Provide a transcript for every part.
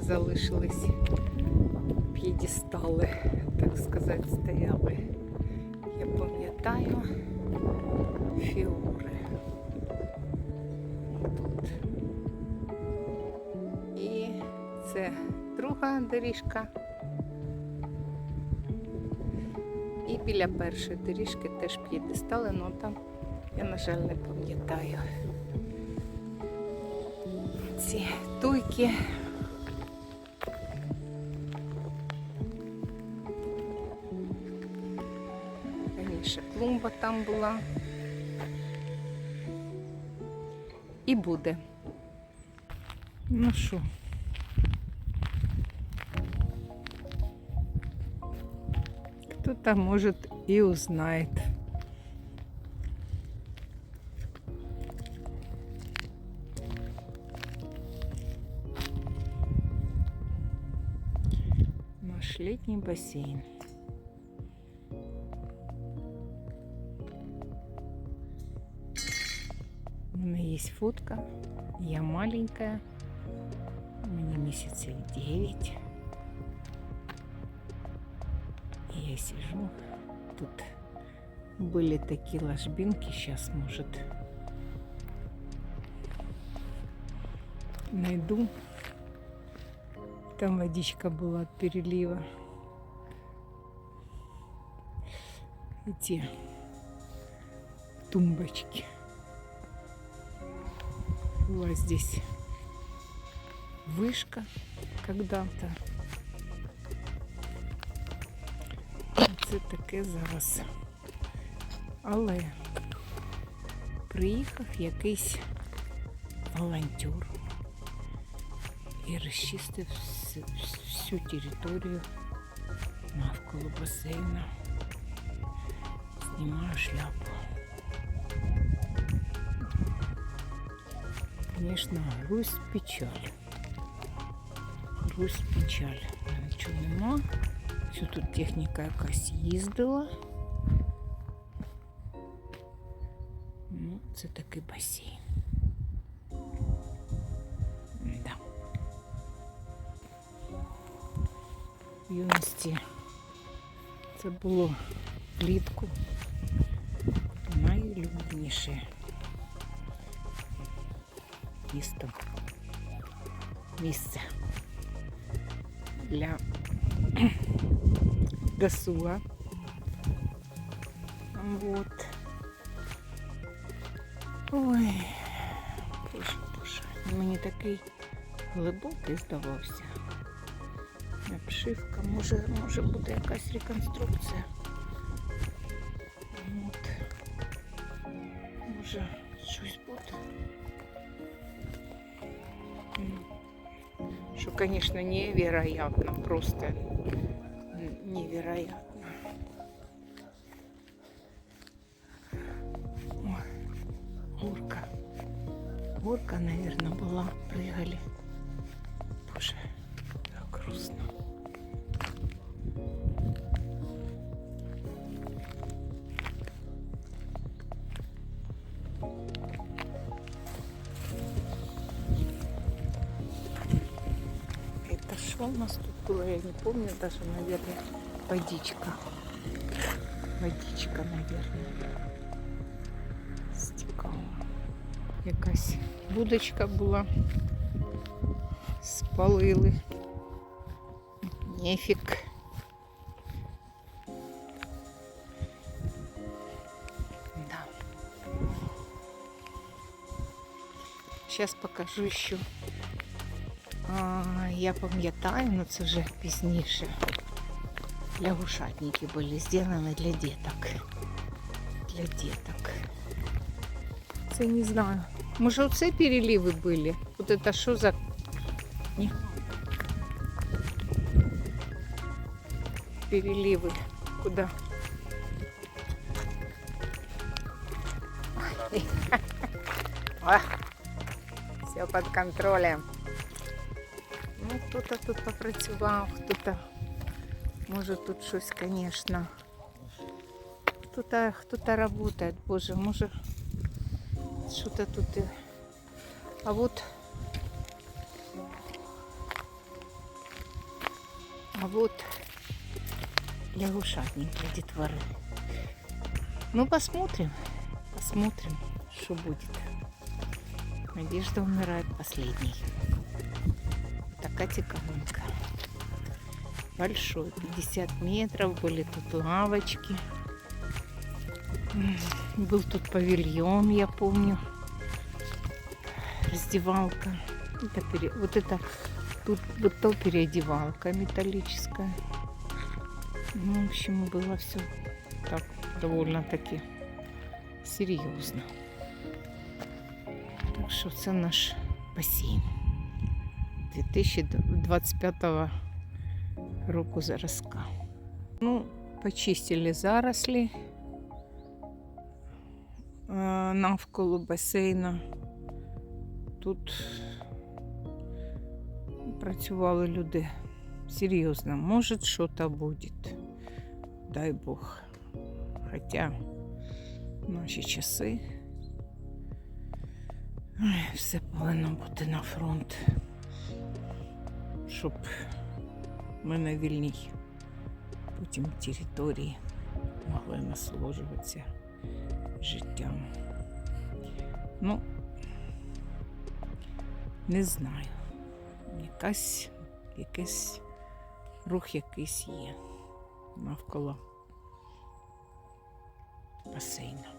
залишились п'єдестали, так сказати, стояли. Я пам'ятаю фігури. Тут. І це друга доріжка. І біля першої доріжки теж п'єдестали, але там я, на жаль, не пам'ятаю. Ці туйки. Раніше клумба там була. І буде. Ну що? Кто-то может и узнает. Бассейн. У меня есть фотка. Я маленькая. Мне месяцев девять. И я сижу. Тут были такие ложбинки. Сейчас, может, найду. Там водичка была от перелива. Эти тумбочки. Была здесь вышка когда-то. Це таке зараз. Але приїхав якийсь волонтер і розчистив всю, всю територію навколо басейну. Знімаю шляпу. Звісно, грусть печаль. Грусть печаль. Нічого нема. Що тут техніка якась їздила. Ну, це такий басейн. Да. В юності це було влітку найулюбленіше місто. Місце для досуга. Вот. Ой, боже, боже. Мені такий глибокий здавався. Обшивка, може, може буде якась реконструкція. Може, щось буде. Що, звісно, невероятно, просто невероятно. Горка. Горка, наверное, была. Прыгали. Боже, как грустно. Что у нас тут было? Я не помню даже, наверное, водичка. Водичка, наверное. Стекала. Якась будочка була. Спалили. Нефіг. Да. Сейчас покажу ще. А, я пам'ятаю, але це вже пізніше. Лягушатники були зроблені для діток. Для діток. Це не знаю. Може, оце переливи були? Вот это що за. Ні. Переливи. Куда? Все під контролем. Ну, хто-то тут попрацював, хто-то, може тут щось, звісно. Хто-то, хто-то работает, боже, може, що-то тут. і- А вот А вот лягушатник для детворы. Ну, посмотрим. Посмотрим, что будет. Надежда умирает последней. Такая колонка. Большой, 50 метров, были тут лавочки. Был тут павильон, я помню. Раздевалка. Это пере- Вот это тут вот то переодевалка металлическая. Ну, в общем, было все так довольно-таки серйозно. Так що це наш басейн 2025 року зразка. Ну, почистили зарослі е, навколо басейна. Тут працювали люди серйозно. Може, щось буде. Дай Бог. Хоча наші часи. Все повинно бути на фронт, щоб ми на вільній потім території могли насолоджуватися життям. Ну, не знаю. Якась, якийсь рух якийсь є навколо басейну.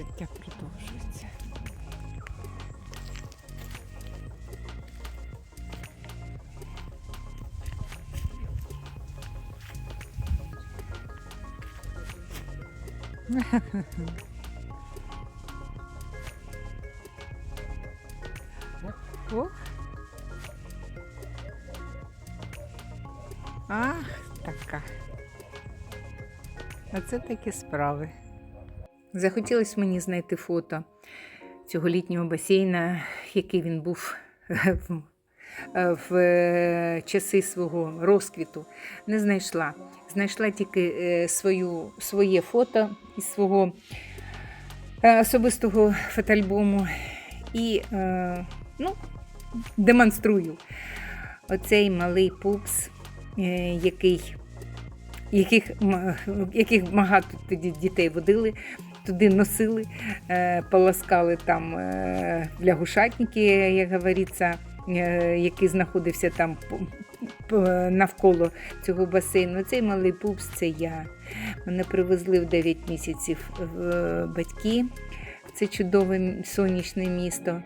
Життя продовжується. Ох. Ах, така. А це такі справи. Захотілося мені знайти фото цього літнього басейна, який він був в, в е, часи свого розквіту. Не знайшла. Знайшла тільки е, свою, своє фото із свого е, особистого фотоальбому і е, ну, демонструю оцей малий пупс, е, який яких, яких багато тоді дітей водили, туди носили, е, полоскали там е, лягушатники, як говориться, е, який знаходився там навколо цього басейну. Цей малий пупс це я. Мене привезли в 9 місяців батьки. Це чудове сонячне місто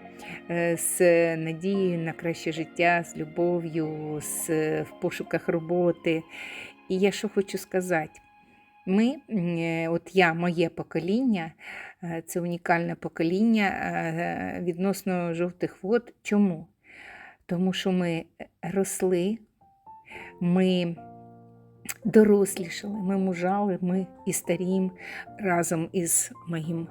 з надією на краще життя, з любов'ю, з, в пошуках роботи. І я що хочу сказати. Ми, е, от я, моє покоління, е, це унікальне покоління е, відносно жовтих вод. Чому? Тому що ми росли, ми дорослішали, ми мужали, ми і старім разом із моїм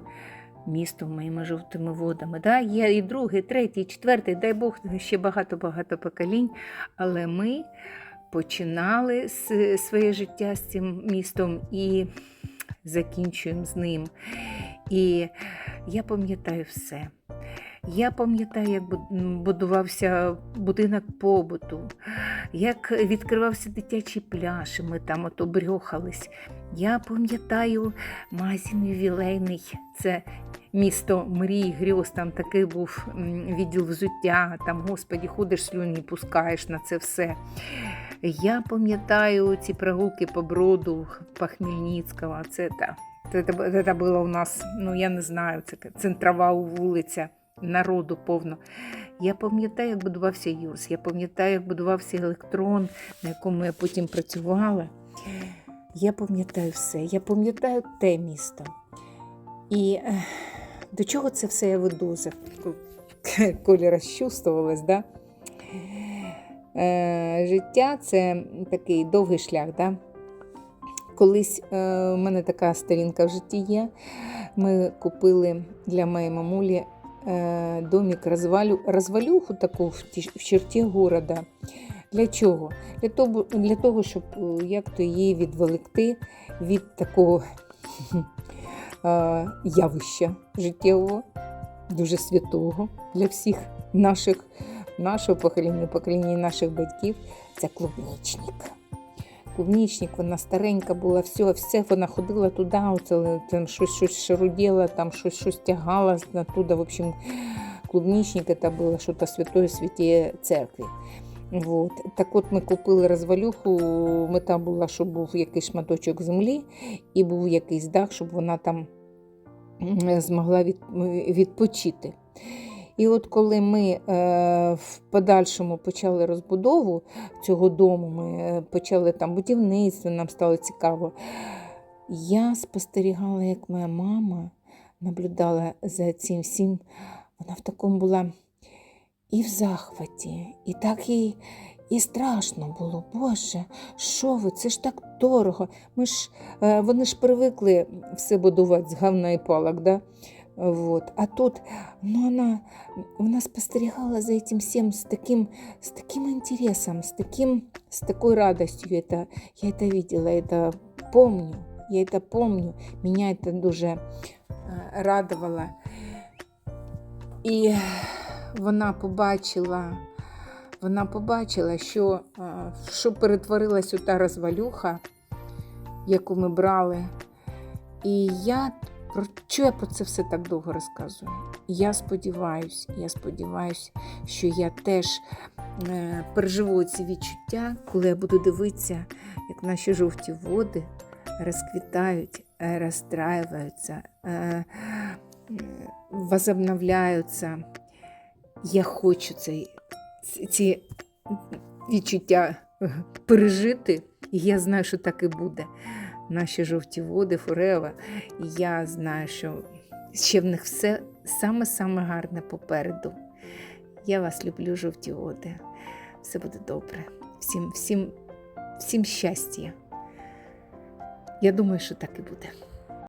містом, моїми жовтими водами. Да? Є і другий, третій, четвертий, дай Бог, ще багато-багато поколінь, але ми починали своє життя з цим містом і закінчуємо з ним. І я пам'ятаю все. Я пам'ятаю, як будувався будинок побуту, як відкривався дитячий пляж, і ми там от обрьохались. Я пам'ятаю магазин ювілейний, це місто мрій, грьоз, там такий був відділ взуття, там, господі, ходиш слюні, пускаєш на це все. Я пам'ятаю ці прогулки по броду по. Це, та, це, це, було у нас, ну я не знаю, це центрова вулиця, народу повно. Я пам'ятаю, як будувався Юрс, я пам'ятаю, як будувався електрон, на якому я потім працювала. Я пам'ятаю все, я пам'ятаю те місто. І до чого це все я веду? Коля розчувствувалась, да? Е, життя це такий довгий шлях. Да? Колись е, у мене така сторінка в житті є. Ми купили для моєї мамулі е, домик розвалю, розвалюху таку в, ті- в черті города Для чого? Для того, для того щоб е, як то її відволікти від такого е, явища життєвого, дуже святого для всіх наших, нашого покоління, покоління наших батьків. Це клубнічник. Клубнічник, вона старенька була, все, все вона ходила туди, оце, там щось, щось шаруділа, там щось, щось тягала туди. В общем, клубничник це було щось святое святі церкви. Вот. Так от ми купили розвалюху, мета була, щоб був якийсь шматочок землі і був якийсь дах, щоб вона там змогла від, відпочити. І от коли ми е, в подальшому почали розбудову цього дому, ми е, почали там будівництво, нам стало цікаво. Я спостерігала, як моя мама наблюдала за цим всім. Вона в такому була і в захваті, і так їй і страшно було. Боже, що ви? Це ж так дорого. Ми ж, е, вони ж привикли все будувати з говна і палок, да? Вот. А тут ну, вона, вона спостерігала за этим всем с таким, с таким интересом, с, таким, с такой радостью. Это, я это видела, это помню, я это помню. Меня это дуже е, радувало. І вона побачила, вона побачила, що, е, що перетворилась у та розвалюха, яку ми брали. І я про що я про це все так довго розказую? Я сподіваюся, я сподіваюся, що я теж е, переживу ці відчуття, коли я буду дивитися, як наші жовті води розквітають, е, розстраюються, е, возобновляються. Я хочу цей, ці- відчуття пережити, і я знаю, що так і буде. Наші жовті води, Форева. І я знаю, що ще в них все саме-саме гарне попереду. Я вас люблю, жовті води. Все буде добре. Всім, всім, всім щастя. Я думаю, що так і буде.